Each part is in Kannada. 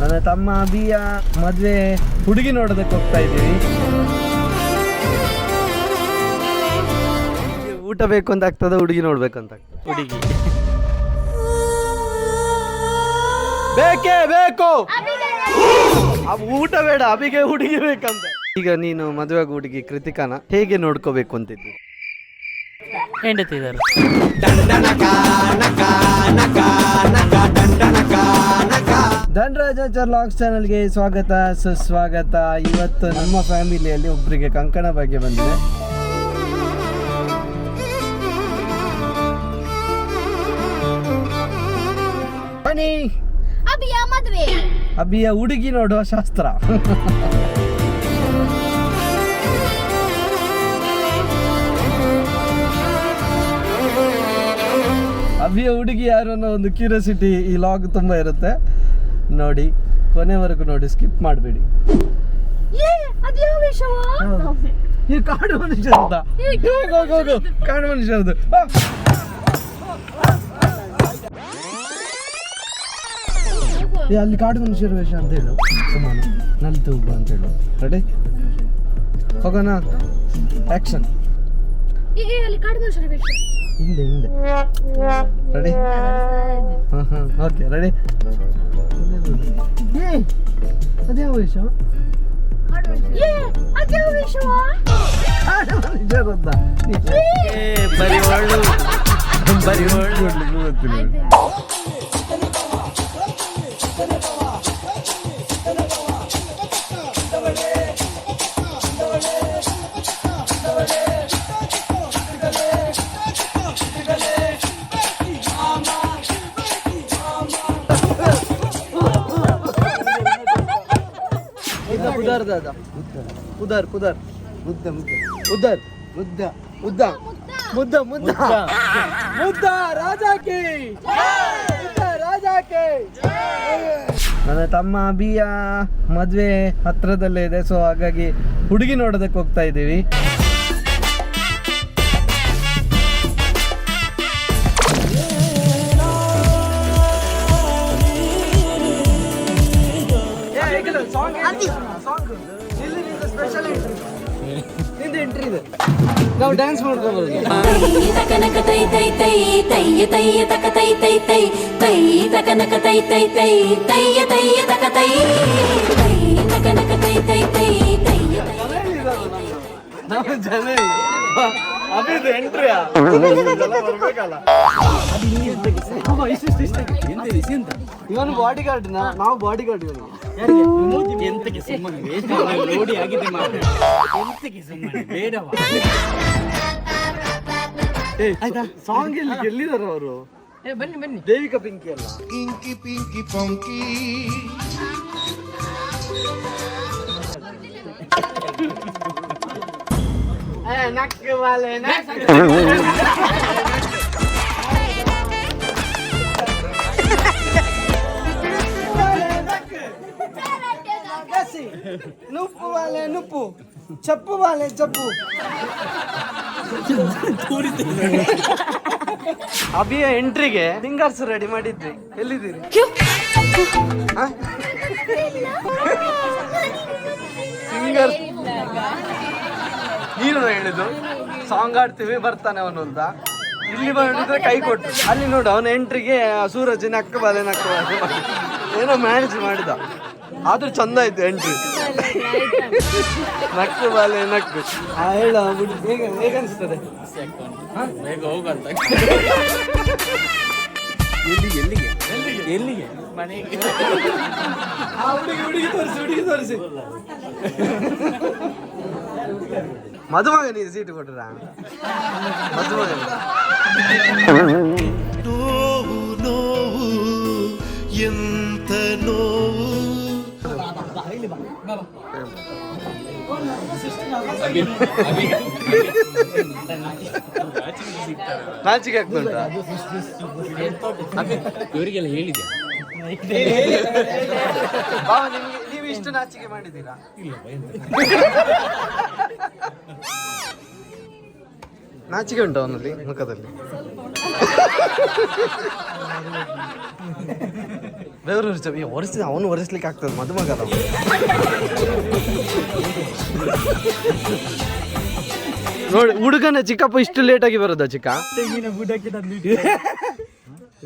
ನನ್ನ ತಮ್ಮ ಅಭಿಯ ಮದುವೆ ಹುಡುಗಿ ನೋಡೋದಕ್ಕೆ ಹೋಗ್ತಾ ಇದ್ದೀವಿ. ಊಟ ಬೇಕು ಅಂತ ಆಗ್ತದೆ ಹುಡುಗಿ ನೋಡ್ಬೇಕಂತ ಹುಡುಗಿ. ಬೇಕೇ ಬೇಕು? ಊಟ ಬೇಡ ಅಬಿಗೆ ಹುಡುಗಿ ಬೇಕಂತ. ಈಗ ನೀನು ಮದುವೆ ಹುಡುಗಿ ಕೃತಿಕಾನ ಹೇಗೆ ನೋಡ್ಕೋಬೇಕು ಅಂತಿದ್ದಿ? ಹೆಂಡತಿದ್ದಾರೆ ಧನರಾಜಾಚಾರ್ ಲಾಗ್ಸ್ ಚಾನಲ್ಗೆ ಸ್ವಾಗತ ಸುಸ್ವಾಗತ. ಇವತ್ತು ನಮ್ಮ ಫ್ಯಾಮಿಲಿಯಲ್ಲಿ ಒಬ್ಬರಿಗೆ ಕಂಕಣ ಬಗ್ಗೆ ಬಂದಿದೆ. ಬನ್ನಿ. ಅಭಿಯ ಮದುವೆ. ಅಬಿಯ ಹುಡುಗಿ ನೋಡುವ ಶಾಸ್ತ್ರ. ಅಬಿಯ ಹುಡುಗಿ ಯಾರು ಅನ್ನೋ ಒಂದು ಕ್ಯೂರಿಯಾಸಿಟಿ ಈ ಲಾಗ್ ತುಂಬಾ ಇರುತ್ತೆ. ನೋಡಿ ಕೊನೆವರೆಗೂ ನೋಡಿ ಸ್ಕಿಪ್ ಮಾಡಬೇಡಿ. ಈ ಕಾಡು ಮನುಷ್ಯ ಅಂತ. ಹೋಗು ಕಾಡು ಏ ಅಲ್ಲಿ ಕಾಡು ಮನುಷ್ಯರ ವೇಷ ಅಂತ ಹೇಳು. ಸುಮ್ಮನೆ ನಲ್ತು ಅಂತ ಹೇಳು. ರೆಡಿ ಹೋಗೋಣ. ಆಕ್ಷನ್ ಏ ಅಲ್ಲಿ ಕಾಡು ಮನುಷ್ಯರ ವೇಷ ಹಿಂದೆ ಹಿಂದೆ. ರೆಡಿ? ಹಾಂ ಹಾಂ ಓಕೆ ರೆಡಿ? ಏ ಅದ್ಯಾವ ವೇಷ ಏ ಅದ್ಯಾವ ವಿಷವ ಕಾಡು ಏ ಬರಿ ಒಳ್ಳು. ಬರಿ ಒಳ್ಳು. ಉದರ್ ಉದರ್. ನನ್ನ ತಮ್ಮ ಅಭಿಯ ಮದ್ವೆ ಹತ್ರದಲ್ಲೇ ಇದೆ ಸೊ ಹಾಗಾಗಿ ಹುಡುಗಿ ನೋಡೋದಕ್ಕೆ ಹೋಗ್ತಾ ಇದ್ದೀವಿ. ಎಂಟ್ರಿ ಇದೆ ನಾವು ಡ್ಯಾನ್ಸ್ ತಕನಕ ತೈ ತೈ ತೈ ತೈಯ ತೈಯ ತಕ ತೈ ತೈ ತೈ ತೈ ತಕನಕ ತೈ ತೈ ತೈ ತೈಯ ತೈಯ ತಕ ತೈ ತೈ ತಕನಕ ತೈ ತೈ ತೈ ತೈಯ ನಾವು ಜನ ಅಭಿದು ಎಂಟ್ರಿಯಾ ಬರ್ಬೇಕಲ್ಲ ಇವನು ಬಾಡಿ ಗಾರ್ಡ್ ನಾವು ಬಾಡಿ ಗಾರ್ಡ್ ಇವನು. ಎಂತಕ್ಕೆ ಸುಮ್ಮನೆ ಲೋಡಿ ಆಗಿದೆ ಮಾತ್ರ ಎಂತಕ್ಕೆ ಸುಮ್ಮನೆ ಬೇಡವಾ? ಆಯ್ತಾ ಸಾಂಗ್ ಎಲ್ಲಿ ಎಲ್ಲಿದಾರ ಅವರು? ಏ ಬನ್ನಿ ಬನ್ನಿ. ದೇವಿಕಾ ಪಿಂಕಿ ಅಲ್ಲ. Pinky Punky. ನುಪ್ಪು ವಾಲೆ ನುಪ್ಪು ಚಪ್ಪು ವಾಲೆ ಚಪ್ಪು ಅಭಿಯ ಎಂಟ್ರಿಗೆ ಸಿಂಗರ್ಸ್ ರೆಡಿ ಮಾಡಿದ್ವಿ. ಎಲ್ಲಿದ್ದೀರಿ? ಸಿಂಗರ್ ನೀನು ಹೇಳಿದ್ದು. ಸಾಂಗ್ ಆಡ್ತೀವಿ ಬರ್ತಾನೆ ಅವನು ಅಂತ. ಇಲ್ಲಿ ಬಂದಿದ್ರೆ ಕೈ ಕೊಟ್ಟು. ಅಲ್ಲಿ ನೋಡು ಅವನ ಎಂಟ್ರಿಗೆ ಸೂರಜ್ ನಕ್ಕ ಬಲೆ ನಕ್ಕ. ಏನೋ ಮ್ಯಾನೇಜ್ ಮಾಡಿದ. ಆದ್ರೂ ಚಂದ ಆಯ್ತು ಎಂಟ್ರಿ ನಕ್ಕು ಬಾಲೆ ನಕ್ಕು. ಹೇಳ ಬೇಗ ಅನಿಸ್ತದೆ? ಬೇಗ ಹೋಗಂತ ಎಲ್ಲಿಗೆ ಎಲ್ಲಿಗೆ ಎಲ್ಲಿಗೆ ಎಲ್ಲಿಗೆ ಮನೆಗೆ ಆ ಹುಡುಗಿ ಹುಡುಗಿ ತೋರಿಸಿ ಹುಡುಗಿ ತೋರಿಸಿ ಮದುಮಗ ನೀನು ಸೀಟು ಕೊಟ್ರ ಮದುಮಗ ನೋವು ನೋವು ಎಂತ ನೋವು ನಾಚಿಕೆ ಆಗ್ತುಂಟಾ ಇವರಿಗೆಲ್ಲ ಹೇಳಿದೆ ಬಾವ ನಿಮ್ಗೆ ನೀವು ಇಷ್ಟು ನಾಚಿಕೆ ಮಾಡಿದ್ದೀರಾ? ನಾಚಿಕೆ ಉಂಟು ಅವನಲ್ಲಿ ಮುಖದಲ್ಲಿ. ಬೆವರು ಉರಿಸ ಒರೆಸಿದ ಅವನು ಒರೆಸ್ಲಿಕ್ಕೆ ಆಗ್ತದೆ. ಮದುಮಗ ನೋಡಿ ಹುಡುಗನ ಚಿಕ್ಕಪ್ಪ ಇಷ್ಟು ಲೇಟಾಗಿ ಬರೋದಾ ಚಿಕ್ಕ?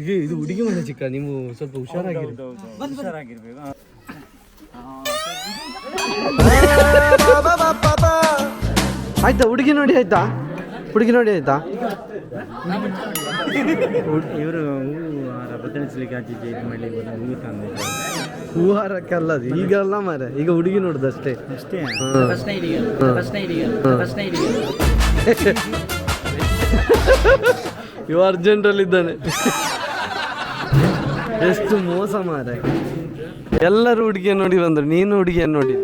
ಇದು ಇದು ಹುಡುಗಿ ಮನೆ ಚಿಕ್ಕ. ನೀವು ಸ್ವಲ್ಪ ಹುಷಾರಾಗಿರ್ಬೇಕು. ಆಯ್ತಾ ಹುಡುಗಿ ನೋಡಿ ಆಯ್ತಾ? ಹುಡುಗಿ ನೋಡಿ ಆಯ್ತಾ? ಇವರು ಬದಲಿಸ್ಲಿಕ್ಕೆ ಆಚೀಚೆ ಇದು ಮಾಡಿ ಹೂ ತಂದೆ. ಹೂಹಾರಕ್ಕೆ ಅಲ್ಲ ಅದು. ಈಗ ಅಲ್ಲ ಮಾರೆ ಈಗ ಹುಡುಗಿ ನೋಡುದು ಅಷ್ಟೇ. ಅಷ್ಟೇ? ಇವ ಅರ್ಜೆಂಟ್ ಅಲ್ಲಿ ಇದ್ದಾನೆ ಎಷ್ಟು ಮೋಸ ಮಾರೆ ಎಲ್ಲರೂ ಹುಡುಗಿಯನ್ನು ನೋಡಿ ಬಂದ್ರು. ನೀನು ಹುಡುಗಿಯನ್ನು ನೋಡಿ.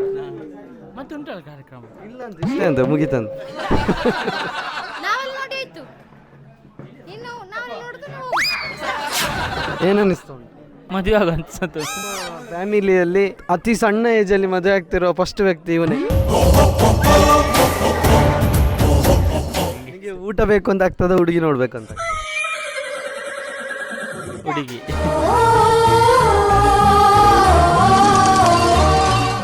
ಮತ್ತೆ ಉಂಟಲ್ಲ ಕಾರ್ಯಕ್ರಮ? ಇಲ್ಲ ಅಂತ ಇಷ್ಟೇ ಅಂತ ಮುಗಿತಂತ. ಏನನ್ನಿಸ್ತು? ಮದುವೆ ಆಗೋ ಅನ್ಸತ್ತು ಫ್ಯಾಮಿಲಿಯಲ್ಲಿ ಅತಿ ಸಣ್ಣ ಏಜಲ್ಲಿ ಮದುವೆ ಆಗ್ತಿರೋ ಫಸ್ಟ್ ವ್ಯಕ್ತಿ ಇವನೇ. ನಿಮಗೆ ಊಟ ಬೇಕು ಅಂತ ಆಗ್ತದ ಹುಡುಗಿ ನೋಡ್ಬೇಕಂತ? ಹುಡುಗಿ.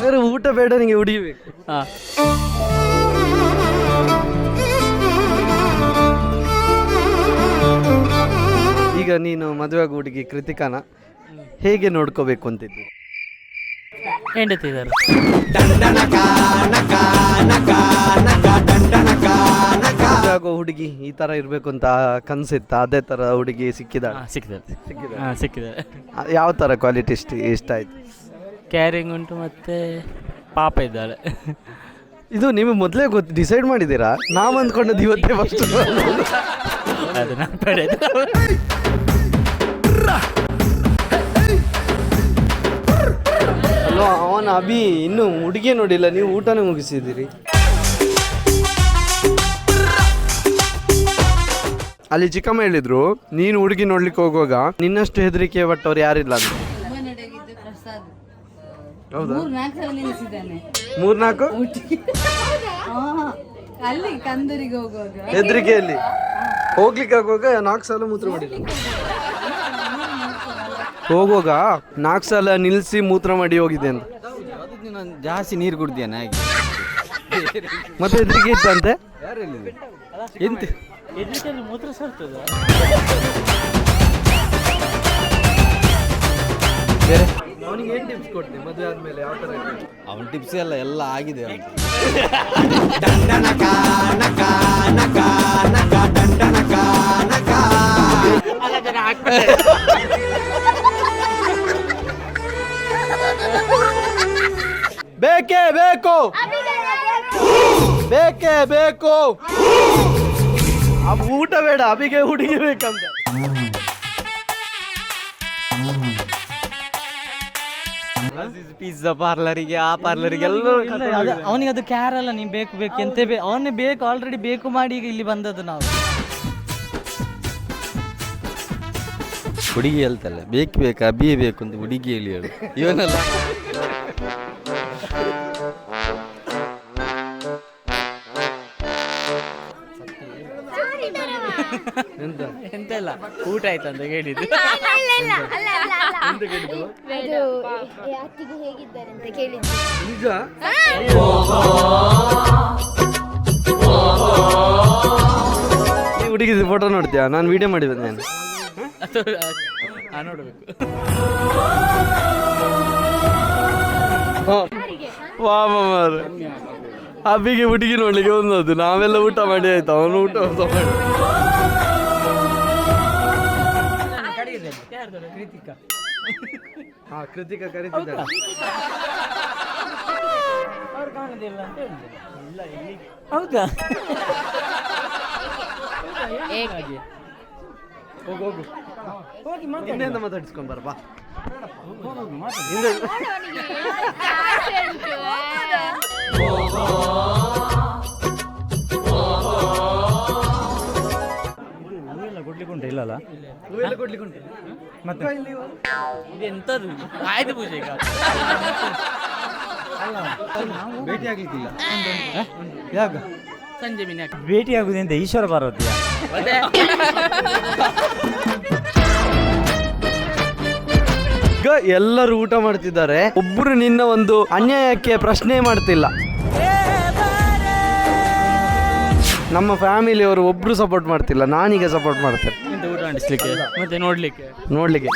ಬೇರೆ ಊಟ ಬೇಡ ನಿಮಗೆ ಹುಡುಗಿ ಬೇಕು. ಹಾ. ಈಗ ನೀನು ಮದುವೆ ಹುಡುಗಿ ಕೃತಿಕಾನ ಹೇಗೆ ನೋಡ್ಕೋಬೇಕು ಅಂತಿದ್ದು? ಮದುವೆ ಆಗೋ ಹುಡುಗಿ ಈ ತರ ಇರ್ಬೇಕು ಅಂತ ಕನ್ಸಿತ್ತ? ಅದೇ ತರ ಹುಡುಗಿ ಸಿಕ್ಕಿದ ಸಿಕ್ಕಿದ ಸಿಕ್ಕಿದ್ದಾರೆ ಹಾ ಸಿಕ್ಕಿದ್ದಾರೆ ಯಾವ ತರ ಕ್ವಾಲಿಟಿ ಇಷ್ಟ ಇಷ್ಟ ಆಯ್ತು? ಕ್ಯಾರಿಂಗ್ ಉಂಟು ಮತ್ತೆ ಪಾಪ ಇದ್ದಾಳೆ. ಇದು ನಿಮಗೆ ಮೊದಲೇ ಗೊತ್ತು ಡಿಸೈಡ್ ಮಾಡಿದ್ದೀರಾ? ನಾವು ಅಂದ್ಕೊಂಡದ್ದು ಇವತ್ತೇ ಫಸ್ಟ್ ಅದು ನನ್ನ ಅವನ ಅಭಿ ಇನ್ನು ಹುಡುಗಿ ನೋಡಿಲ್ಲ ನೀವು ಊಟನೇ ಮುಗಿಸಿದ್ದೀರಿ. ಅಲ್ಲಿ ಚಿಕ್ಕಮ್ಮ ಹೇಳಿದ್ರು ನೀನು ಹುಡುಗಿ ನೋಡ್ಲಿಕ್ಕೆ ಹೋಗುವಾಗ ನಿನ್ನಷ್ಟು ಹೆದರಿಕೆ ಪಟ್ಟವ್ರು ಯಾರಿಲ್ಲ ಅಂತ. ಹೌದಾ? ಮೂರ್ನಾಲ್ಕು ಅಲ್ಲಿ ಕಂದೂರಿಗೆ ಹೋಗುವಾಗ. ಹೆದರಿಕೆಯಲ್ಲಿ. ಹೋಗ್ಲಿಕ್ಕೆ ಆಗುವಾಗ ನಾಲ್ಕು ಸಲ ಮೂತ್ರ ಮಾಡಿಲ್ಲ ಹೋಗುವಾಗ ನಾಲ್ಕು ಸಲ ನಿಲ್ಲಿಸಿ ಮೂತ್ರ ಮಾಡಿ ಹೋಗಿದೆ ಅಂತ. ಜಾಸ್ತಿ ನೀರು ಕುಡ್ದಿಯಾನ ಹಾಗೆ? ಮತ್ತೆ ಹೆದರಿಕೆ ಇತ್ತಂತೆ ಎಂತ? ಎದ್ರಿಕೆಯಲ್ಲಿ ಮೂತ್ರ ಸರ್ತದ ಬೇರೆ? ಅವನಿಗೆ ಏನು ಟಿಪ್ಸ್ ಕೊಡ್ತೀನಿ ಮದುವೆ ಆದಮೇಲೆ ಯಾವ ಥರ ಅವನ ಟಿಪ್ಸ್ ಎಲ್ಲ ಎಲ್ಲ ಆಗಿದೆ ಅವ್ನ್ದು. ಬೇಕೇ. ಬೇಕು ಬೇಕೇ. ಊಟ ಬೇಡ ಅಬಿಗೆ ಹುಡುಗಿ ಬೇಕಂತ. ಪಿಜ್ಜಾ ಪಾರ್ಲರಿಗೆ ಆ ಪಾರ್ಲರಿಗೆ ಎಲ್ಲರೂ ಅವನಿಗೆ ಅದು ಕ್ಯಾರ್ ಅಲ್ಲ ನೀನ್ ಬೇಕು ಬೇಕು ಎಂತ ಬೇ ಅವನೇ ಬೇಕು ಆಲ್ರೆಡಿ ಬೇಕು ಮಾಡಿ ಈಗ ಇಲ್ಲಿ ಬಂದದ್ದು ನಾವು. ಹುಡುಗಿ ಹೇಳ್ತಲ್ಲ ಬೇಕು ಬೇಕು ಅಭಿಯೇ ಬೇಕು ಅಂತ ಹುಡುಗಿ ಹೇಳಿ ಹೇಳು. ಇವನಲ್ಲ. ಎಂತ ಎಂತ ಇಲ್ಲ ಊಟ ಆಯ್ತು ಅಂತ ಅತ್ತಿಗೆ ಹೇಗಿದ್ದಾರೆ ಕೇಳಿದ್ದು. ನಿಜ? ಈ ಹುಡುಗಿ ಫೋಟೋ ನೋಡ್ತೀಯಾ? ನಾನು ವಿಡಿಯೋ ಮಾಡಿ ಬಂದೆ ನಾನು. ನೋಡ್ಬೇಕು. ಅಬ್ಬಿಗೆ ಹುಡುಗಿ ನೋಡ್ಲಿಕ್ಕೆ ಬಂದದ್ದು. ನಾವೆಲ್ಲ ಊಟ ಮಾಡಿ ಆಯ್ತು. ಅವನು ಊಟ ಮಾಡಿ. ಹಾ ಕೃತಿಕಾ ಕರೀತಿದ್ದಾಳೆ ಹೌದಾ? ಹೋಗಿ? ಮಾತಾಡಿಸ್ಕೊಂಡ್ ಬರ ಬಾ ಹಿಂದೆ ಹೂವೆಲ್ಲ ಕೊಡ್ಲಿಕ್ಕೆ ಉಂಟು. ಇಲ್ಲಲ್ಲ ಹೂವೆಲ್ಲ ಕೊಡ್ಲಿಕ್ಕೆ ಉಂಟು. ಮತ್ತೆ ಇದು ಎಂತದು ಆಯ್ತು ಪೂಜೆ ಈಗ ಭೇಟಿ ಆಗ್ಲಿಕ್ಕಿಲ್ಲ ಯಾಕ ಸಂಜೆ ಮೀನು ಭೇಟಿ ಈಶ್ವರ ಪಾರ್ವತಿಯ ಈಗ ಎಲ್ಲರೂ ಊಟ ಮಾಡ್ತಿದ್ದಾರೆ. ಒಬ್ರು ನಿನ್ನ ಒಂದು ಅನ್ಯಾಯಕ್ಕೆ ಪ್ರಶ್ನೆ ಮಾಡ್ತಿಲ್ಲ. ನಮ್ಮ ಫ್ಯಾಮಿಲಿಯವರು ಒಬ್ರು ಸಪೋರ್ಟ್ ಮಾಡ್ತಿಲ್ಲ. ನಾನೀಗ ಸಪೋರ್ಟ್ ಮಾಡ್ತೇನೆ. ಎಂತ ಊಟ ಮಾಡಿಸ್ಲಿಕ್ಕೆ? ಮತ್ತೆ ನೋಡ್ಲಿಕ್ಕೆ? ನೋಡ್ಲಿಕ್ಕೆ.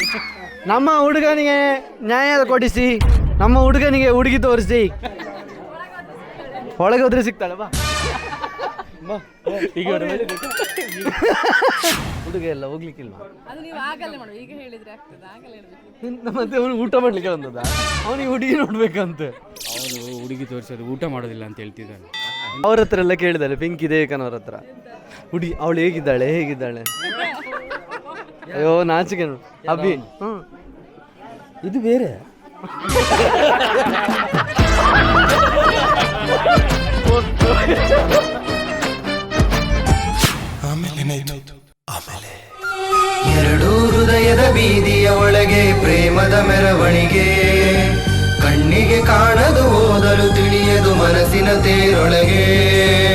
ನಮ್ಮ ಹುಡುಗನಿಗೆ ನ್ಯಾಯ ಕೊಡಿಸಿ ನಮ್ಮ ಹುಡುಗನಿಗೆ ಹುಡುಗಿ ತೋರಿಸಿ. ಒಳಗೆ ಹೋದ್ರೆ ಸಿಗ್ತಾಳೆ ಬಾ. ಈಗ ಹುಡುಗ ಎಲ್ಲ ಹೋಗ್ಲಿಕ್ಕಿಲ್ಲ ಅದು ನೀವು ಮಾಡುವ. ಈಗ ಹೇಳಿದ್ರೆ ಆಗ್ತದೆ? ಆಗಲೇ ಹೇಳ್ಬೇಕು. ಮತ್ತೆ ಅವನು ಊಟ ಮಾಡ್ಲಿಕ್ಕೆ ಬಂದದ ಅವನಿಗೆ ಹುಡುಗಿ ನೋಡ್ಬೇಕಂತೆ. ಅವನು ಹುಡುಗಿ ತೋರಿಸೋದು ಊಟ ಮಾಡೋದಿಲ್ಲ ಅಂತ ಹೇಳ್ತಿದ್ದಾನೆ ಅವ್ರ ಹತ್ರ ಎಲ್ಲ ಕೇಳಿದಾಳೆ ಪಿಂಕಿ ಅವ್ರ ಹತ್ರ. ಹುಡುಗಿ ಅವಳು ಹೇಗಿದ್ದಾಳೆ ಹೇಗಿದ್ದಾಳೆ? ಅಯ್ಯೋ ನಾಚಿಕೆ ನೋಡು. ಅಭಿ. ಹ್ಮ್. ಇದು ಬೇರೆ. ಎರಡು ಹೃದಯದ ಬೀದಿಯ ಒಳಗೆ ಪ್ರೇಮದ ಮೆರವಣಿಗೆ. ಕಣ್ಣಿಗೆ ಕಾಣದು ಓದಲು ತಿಳಿಯದು ಮನಸ್ಸಿನ ತೇರೊಳಗೆ.